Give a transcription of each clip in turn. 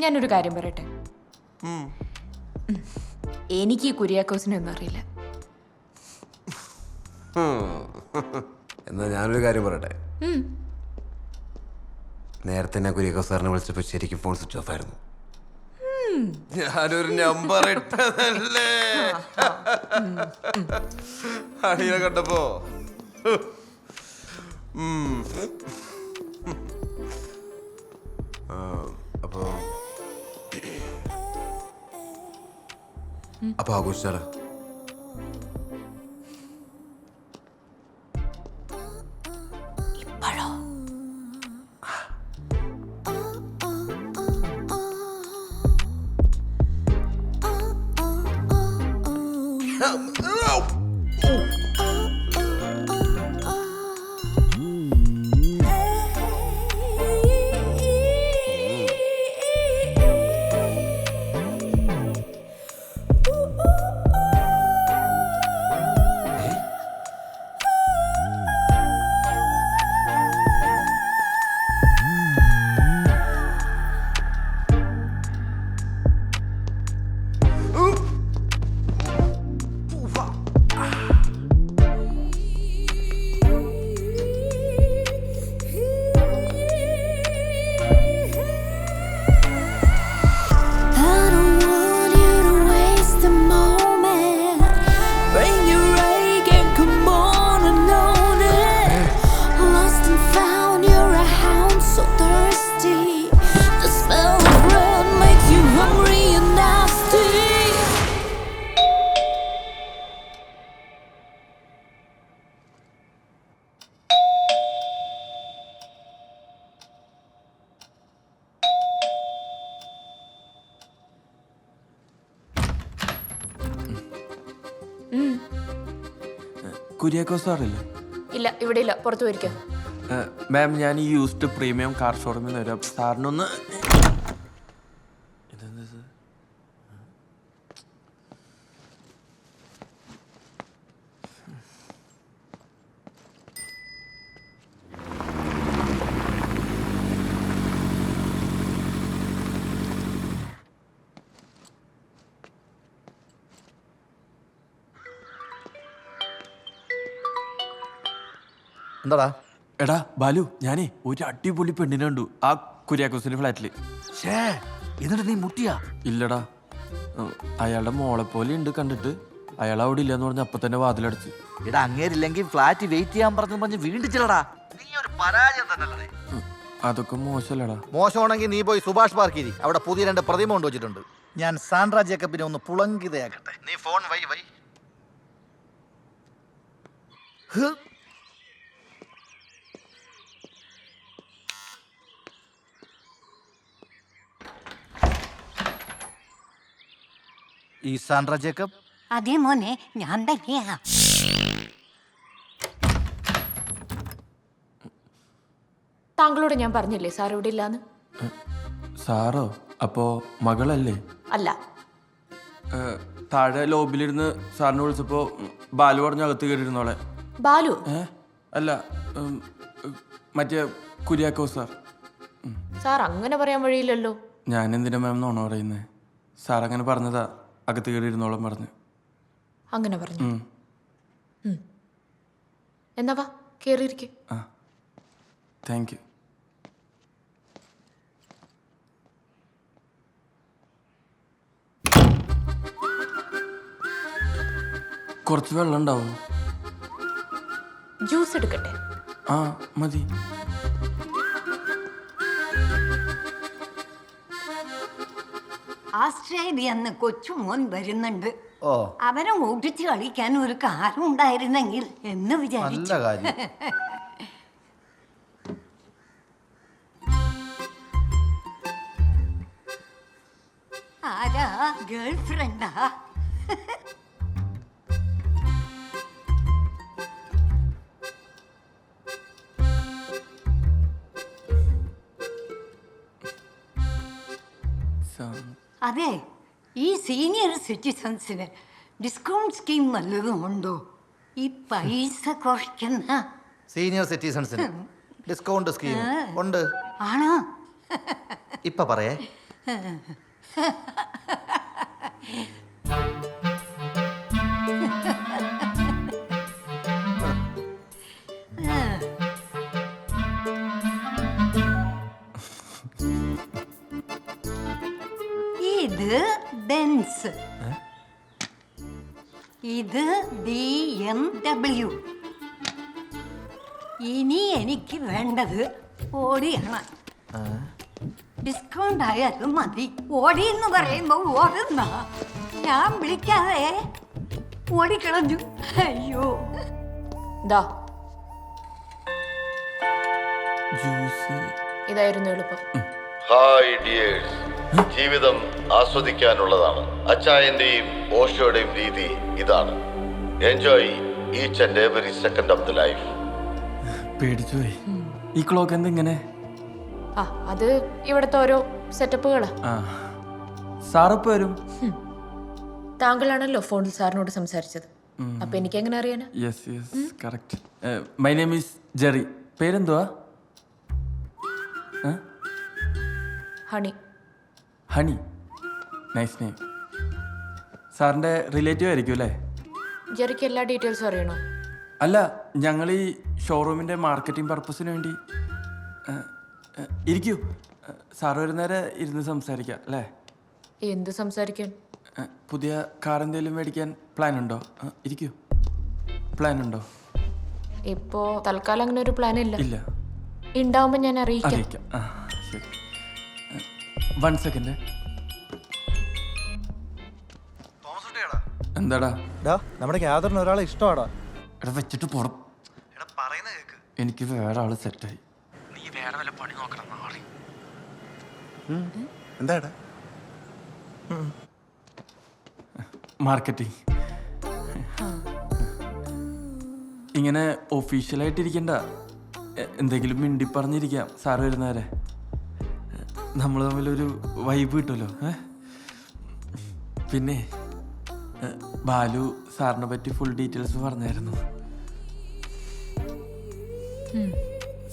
ഞാനൊരു കാര്യം പറയട്ടെ? എനിക്ക് ഈ കുര്യാക്കോസിനെ ഒന്നും അറിയില്ല. എന്നാ ഞാനൊരു കാര്യം പറയട്ടെ? നേരത്തെ ഞാൻ കുര്യാക്കോസ് സാറിനെ വിളിച്ചപ്പോ ശരിക്കും ഫോൺ സ്വിച്ച് ഓഫ് ആയിരുന്നു. ഞാനൊരു നമ്പർ ഇട്ടതല്ലേ? അടിയെ കണ്ടപ്പോ അപ്പൊ അപ്പൊ ആഘോഷിച്ചാലോ Help! I കുര്യാക്കോ സാറില്ലേ? ഇല്ല ഇവിടെ ഇല്ല. പുറത്തു പോയിരിക്കാം. മാം ഞാൻ ഈ യൂസ്ഡ് പ്രീമിയം കാർ ഷോറൂമിൽ നിന്ന് വരാം. സാറിനൊന്ന് എന്താടാ? എടാ ബാലു ഞാനേ ഒരു അടിപൊളി പെണ്ണിനെ കണ്ടു. ആ കുര്യാക്കോസിന്റെ ഫ്ലാറ്റിൽ ഷേ എന്നിട്ട് നീ മുട്ടിയാ? ഇല്ലടാ. അയാളുടെ മോളെ പോലെ ഉണ്ട് കണ്ടിട്ട്. അയാൾ അവിടെ ഇല്ലെന്ന് പറഞ്ഞ അപ്പൊ തന്നെ വാതിലടച്ച്. എടാ അങ്ങേരില്ലെങ്കിൽ ഫ്ലാറ്റ് വെയിറ്റ് ചെയ്യാൻ പറഞ്ഞു പറഞ്ഞ് വീണ്ടും ചെല്ലടാ. നീ ഒരു പരാജയം തന്നെ അതൊക്കെ മോശമല്ലടാ. മോശമാണെങ്കിൽ നീ പോയി സുഭാഷ് പാർക്കിരി. അവിടെ പുതിയ രണ്ട് പ്രതിമ കൊണ്ട് വെച്ചിട്ടുണ്ട് ഞാൻ സാൻഡ്ര ജേക്കബിനെ ഒന്ന് പുളങ്കിതയാക്കട്ടെ. നീ ഫോൺ വൈ വൈ. ഈ സാൻഡ്ര ജേക്കബ് അതെ മോനെ ഞാൻ തന്നെയാ. താങ്കളോട് ഞാൻ പറഞ്ഞില്ലേ സാർ ഇവിടെ ഇല്ലാന്ന്? സാറോ അപ്പോ മകളല്ലേ? അല്ല. താഴെ ലോബിലിരുന്ന് സാറിനെ വിളിച്ചപ്പോ ബാലു പറഞ്ഞ അകത്ത് കയറിയിരുന്നോളെ. ബാലു? ഏ അല്ല ഉം, ഉം, മറ്റേ കുര്യാക്കോ സാർ. സാർ അങ്ങനെ പറയാൻ വഴിയില്ലല്ലോ. ഞാൻ എന്തിനാ മാം നോണ പറയുന്നേ? സാർ അങ്ങനെ പറഞ്ഞതാ. അകത്ത് കയറിയിരുന്നോളം പറഞ്ഞു. അങ്ങനെ പറഞ്ഞു. എന്നാ വാ കേറിയിരിക്കെ. ആ. Thank you. കുറച്ച് വെള്ളം ഉണ്ടാവും ജ്യൂസ് എടുക്കട്ടെ? ആ മതി. ആസ്ട്രേലിയന്ന് കൊച്ചുമോൻ വരുന്നുണ്ട്. ഓ. അവനെ ഓടിച്ച് കളിക്കാൻ ഒരു കാറുണ്ടായിരുന്നെങ്കിൽ എന്ന് വിചാരിച്ചു. നല്ല കാര്യം. ആരാ? ഗേൾ ഫ്രണ്ടാ അതെ ഈ സീനിയർ സിറ്റിസൺസിന് ഡിസ്കൗണ്ട് സ്കീം വല്ലതും ഉണ്ടോ? ഈ പൈസ കുറയ്ക്കുന്ന സീനിയർ സിറ്റിസൺസിന് ഡിസ്കൗണ്ട് സ്കീം ഉണ്ട്. ആണോ? ഇപ്പൊ പറയേ. ബെൻസ് ഇത് ബി എം ഡബ്ല്യു ഇനി എനിക്ക് വേണ്ടത് ഓടിയാണ്. ഡിസ്കൗണ്ട് ആയാലും മതി. ഓടി എന്ന് പറയുമ്പോൾ ഓടുന്ന. ഞാൻ വിളിക്കാതെ ഓടിക്കളഞ്ഞു. അയ്യോ. ജ്യൂസ് ഇതായിരുന്നു എളുപ്പം. ഹായ് ഡിയേഴ്സ് ജീവിതം ആസ്വദിക്കാനുള്ളതാണ്. അച്ചായന്റെയും ഓഷോയുടെയും രീതി ഇതാണ്. Enjoy each and every second of the life പേടിച്ചു പോയി. ഈ ക്ലോക്ക് എന്തിങ്ങനെ ആ അത് ഇവിടത്തെ ഓരോ സെറ്റപ്പുകളാ ആ. സാറപ്പ് വരും? താങ്കളാണല്ലോ ഫോണിൽ സാറിനോട് സംസാരിച്ചത്. അപ്പൊ എനിക്ക് എങ്ങനെ അറിയാനാ yes yes correct my name is Jerry പേരെന്തുവാ? ഹണി. ഹണി. നൈസ് നെയിം സാറിന്റെ റിലേറ്റീവ് ആയിരിക്കും അല്ലേ? ജെറിക്ക് എല്ലാ ഡീറ്റെയിൽസും അറിയണോ? അല്ല ഞങ്ങൾ ഈ ഷോറൂമിന്റെ മാർക്കറ്റിംഗ് പർപ്പസിന് വേണ്ടി. ഇരിക്കൂ. സാർ സാറ് വരുന്നേരെ ഇരുന്ന് സംസാരിക്കാം അല്ലേ? എന്ത് സംസാരിക്കാൻ? പുതിയ കാർ എന്തെങ്കിലും മേടിക്കാൻ പ്ലാൻ ഉണ്ടോ? ഇരിക്കൂ. പ്ലാൻ ഉണ്ടോ? ഇപ്പോ തൽക്കാലം അങ്ങനെ ഒരു പ്ലാൻ ഇല്ല. ഇല്ല. ഉണ്ടാവുമ്പോ ഞാൻ അറിയിക്കാം. അറിയിക്കാം. ആ ശരി. വൺ സെക്കൻഡ് എന്താടാ? ഡാ നമ്മുടെ ഗ്യാദറിന് ഒരാളെ ഇഷ്ടമാടാ. എടാ വെച്ചിട്ട് പോണം. എനിക്ക് വേറെ ആൾ സെറ്റായി. നീ വേറെ വല്ല പണി നോക്കണം നാളെ. എന്താടാ മാർക്കറ്റിംഗ്. ഇങ്ങനെ ഒഫീഷ്യലായിട്ട് ഇരിക്കണ്ട എന്തെങ്കിലും മിണ്ടി പറഞ്ഞിരിക്കാം സാറ് വരുന്നവരെ. നമ്മൾ തമ്മിലൊരു വൈബ് കിട്ടുമല്ലോ ഏ? പിന്നെ ബാലു സാറിനെ പറ്റി ഫുൾ ഡീറ്റെയിൽസ് പറഞ്ഞായിരുന്നു.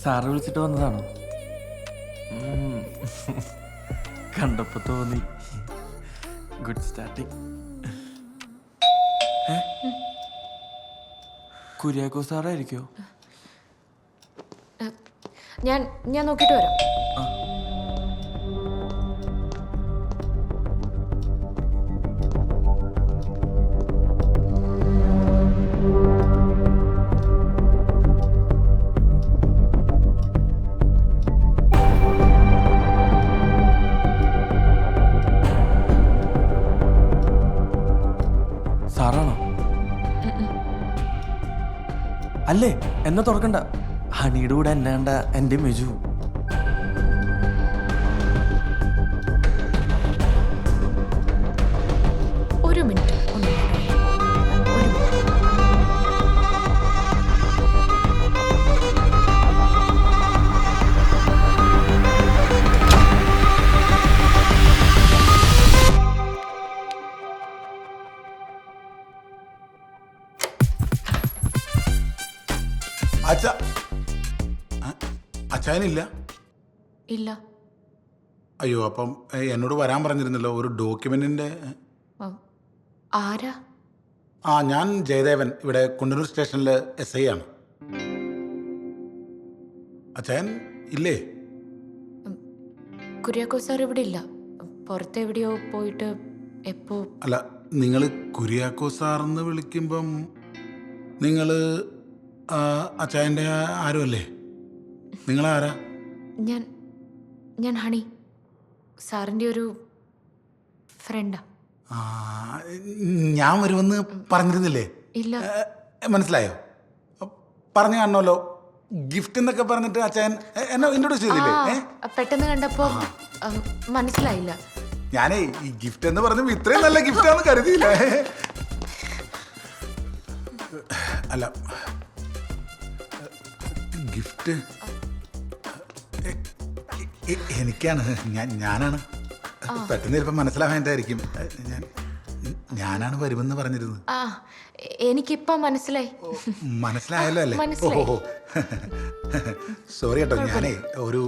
സാറ് വിളിച്ചിട്ട് വന്നതാണോ. കണ്ടപ്പോ തോന്നി. ഗുഡ് സ്റ്റാർട്ടിങ് കുര്യാക്കോ സാറായിരിക്കോ? ഞാൻ ഞാൻ നോക്കിയിട്ട് വരാം. സാറാണോ അല്ലേ? എന്നെ തുറക്കണ്ട. ഹണിയുടെ കൂടെ എന്നെ കണ്ട എന്റെ മെജു. അച്ഛ. അച്ഛനില്ല ഇല്ല. അയ്യോ അപ്പം എന്നോട് വരാൻ പറഞ്ഞിരുന്നല്ലോ ഒരു ഡോക്യുമെന്റിന്റെ ആരാ? ആ ഞാൻ ജയദേവൻ ഇവിടെ കുണ്ടന്നൂർ സ്റ്റേഷനിലെ എസ് ഐ ആണ്. അച്ഛൻ ഇല്ലേ? കുര്യാക്കോ സാർ ഇവിടെ ഇല്ല. പുറത്തെവിടെയോ പോയിട്ട് എപ്പോ അല്ല നിങ്ങൾ കുര്യാക്കോ സാറെന്ന് വിളിക്കുമ്പം നിങ്ങൾ അച്ചായന്റെ ആരുമല്ലേ? നിങ്ങളാരാ? ഞാൻ ഞാൻ ഹണി. സാറിന്റെ ഒരു ഫ്രണ്ടാ. ഞാൻ വരുമെന്ന് പറഞ്ഞിരുന്നില്ലേ? ഇല്ല. മനസ്സിലായോ? പറഞ്ഞു കാണണമല്ലോ. ഗിഫ്റ്റ് എന്നൊക്കെ പറഞ്ഞിട്ട് അച്ഛൻ എന്നെ ഇൻട്രൊഡ്യൂസ് ചെയ്തില്ലേ? പെട്ടെന്ന് കണ്ടപ്പോ മനസ്സിലായില്ല. ഞാനേ ഈ ഗിഫ്റ്റ് എന്ന് പറഞ്ഞു ഇത്രയും നല്ല ഗിഫ്റ്റ് ആണെന്ന് കരുതിയില്ല. അല്ല ഗിഫ്റ്റ്? എനിക്കാണ്. ഞാൻ ഞാനാണ്. പെട്ടെന്ന് ചിലപ്പോൾ മനസ്സിലാവേണ്ടായിരിക്കും. ഞാൻ ഞാനാണ് വരുമെന്ന് പറഞ്ഞിരുന്നു ആ എനിക്കിപ്പോ മനസ്സിലായി. മനസ്സിലായല്ലോ അല്ലേ? മനസ്സിലായി. ഓഹോ സോറി കേട്ടോ. ഞാനേ ഒരു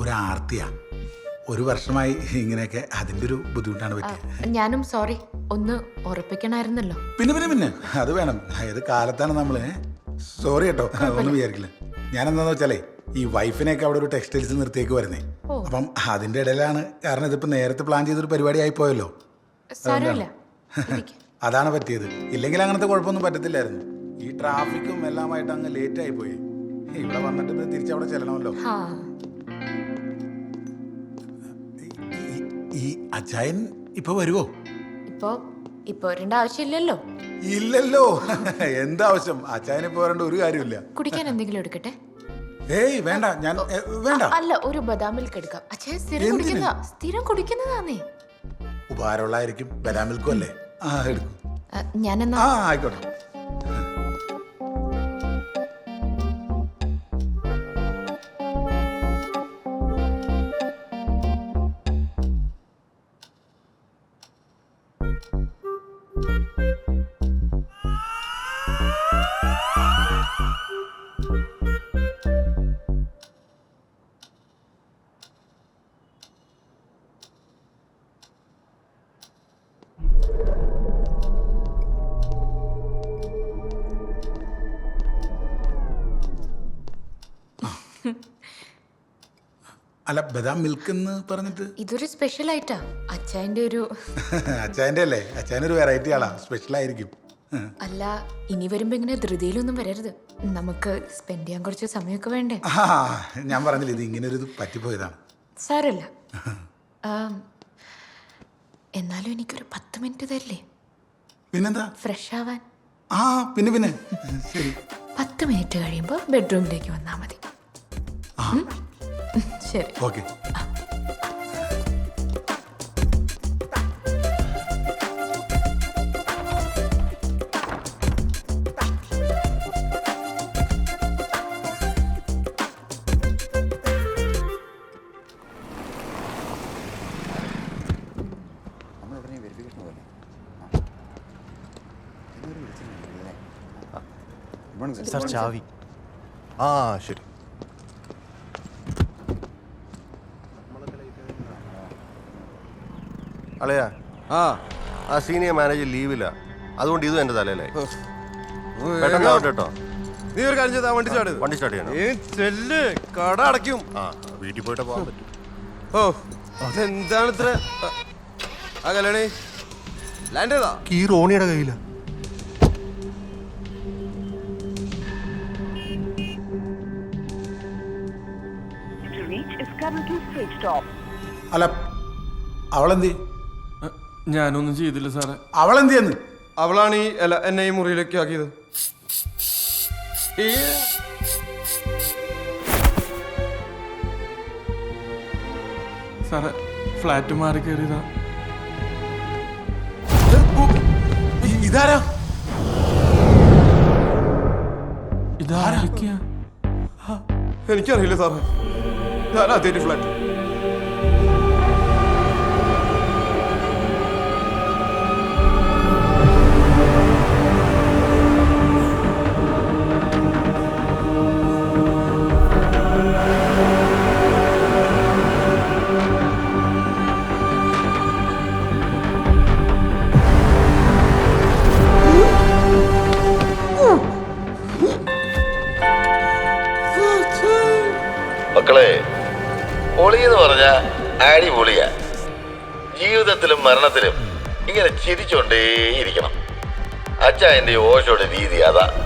ഒരു ആർത്തിയാ. ഒരു വർഷമായി ഇങ്ങനെയൊക്കെ അതിന്റെ ഒരു ബുദ്ധിമുട്ടാണ് പറ്റിയത് ഞാനും സോറി. ഒന്ന് ഉറപ്പിക്കണമായിരുന്നല്ലോ. പിന്നെ പിന്നെ പിന്നെ. അത് വേണം. ഏത് കാലത്താണ് നമ്മൾ സോറി കേട്ടോ. ഒന്നും വിചാരിക്കില്ല. ഞാൻ എന്താന്ന് വെച്ചാലേ ഈ വൈഫിനെയൊക്കെ അവിടെ ഒരു ടെക്സ്റ്റൈൽസ് നിർത്തിയേക്ക് വരുന്നേ. അപ്പം അതിന്റെ ഇടയിലാണ് കാരണം ഇതിപ്പോ നേരത്തെ പ്ലാൻ ചെയ്തൊരു പരിപാടി ആയി പോയല്ലോ. അതാണ് പറ്റിയത്. ഇല്ലെങ്കിൽ അങ്ങനത്തെ കുഴപ്പമൊന്നും പറ്റത്തില്ലായിരുന്നു. ഈ ട്രാഫിക്കും എല്ലാം ആയിട്ട് അങ്ങ് ലേറ്റ് ആയി പോയി. ഇവിടെ വന്നിട്ട് തിരിച്ച് തിരിച്ചവിടെ ചെല്ലണമല്ലോ. ഈ- അജയൻ അച്ചായൻ ഇപ്പൊ വരുവോ? ഇപ്പോ ഇപ്പൊ വരേണ്ട ആവശ്യമില്ലല്ലോ. ഇല്ലല്ലോ. എന്താവശ്യം? അച്ചായനെ പോരേണ്ട ഒരു കാര്യമില്ല കുടിക്കാൻ എന്തെങ്കിലും എടുക്കട്ടെ? ഏയ് വേണ്ട. ഞാൻ വേണ്ട. അല്ല ഒരു ബദാം മിൽക്ക് എടുക്കാം. അച്ഛൻ സ്ഥിരം എന്തിന്? കുടിക്കുന്നതാ? സ്ഥിരം കുടിക്കുന്നതാന്നേ. ഉപകാരമുള്ളായിരിക്കും ബദാം മിൽക്കും അല്ലേ? ആ എടുക്കും. ഞാനെന്നാ ആ ആയിക്കോട്ടെ. അല്ല ബദാം മിൽക്ക് എന്ന് പറഞ്ഞിട്ട്? ഇതൊരു സ്പെഷ്യൽ ആയിട്ടാ അച്ചായന്റെ ഒരു അച്ചായന്റെ അല്ലേ അച്ചായൻ ഒരു വെറൈറ്റി ആളാ. സ്പെഷ്യൽ ആയിരിക്കും. അല്ല ഇനി വരുമ്പോ ഇങ്ങനെ ധൃതിയിലൊന്നും വരരുത്. നമുക്ക് സ്പെൻഡ് ചെയ്യാൻ കുറച്ച് സമയമൊക്കെ വേണ്ടേ? ആ ഞാൻ പറഞ്ഞില്ല ഇത് ഇങ്ങനെ ഒരു ഇത് പറ്റിപ്പോയതാണ്. സാരല്ല. ആം, എന്നാലും എനിക്കൊരു പത്ത് മിനിറ്റ് തരില്ലേ? പിന്നെന്താ? ഫ്രഷ് ആവാൻ. ആ പിന്നെ പിന്നെ. ശരി. പത്ത് മിനിറ്റ് കഴിയുമ്പോൾ ബെഡ്റൂമിലേക്ക് വന്നാ മതി. ഉം? ശരി ഓക്കെ സാർ ചാവി ആ ശരി അളയാ ആ. ആ സീനിയർ മാനേജർ ലീവില്ല അതുകൊണ്ട് ഇതും എന്റെ തലയിലായി. പെട്ടെന്ന് ആവട്ടെ കേട്ടോ നീ ഒരു കാര്യം ചെയ്താ വണ്ടി ചാട്. വണ്ടി സ്റ്റാർട്ട് ചെയ്യണം. ചെല്ല്. കട അടയ്ക്കും. ആ വീട്ടിൽ പോയിട്ട് പോകാൻ പറ്റും. ഓ അതെന്താണ് ഇത്ര ആ കല്യാണി. ലാൻഡ് ചെയ്താ? കീ റോണിയുടെ കയ്യില. അല്ല അവളെന്തി ഞാനൊന്നും ചെയ്തില്ല സാറേ. അവൾ എന്ത് ചെയ്യുന്നു അവളാണ് ഈ അല്ല എന്നെ ഈ മുറിയിലേക്ക് ആക്കിയത്. സാറേ ഫ്ലാറ്റ് മാറി കയറിയതാ. ഇതാരാ? ഇതാരൊക്കെയാ? എനിക്കറിയില്ല സാറേ. ഞാൻ അതേ ഫ്ലാറ്റ്? മക്കളെ ഒളി എന്ന് പറഞ്ഞ അടിപൊളിയ. ജീവിതത്തിലും മരണത്തിലും ഇങ്ങനെ ചിരിച്ചോണ്ടേയിരിക്കണം. അച്ഛ എന്റെ ഓശോയുടെ രീതി അതാ.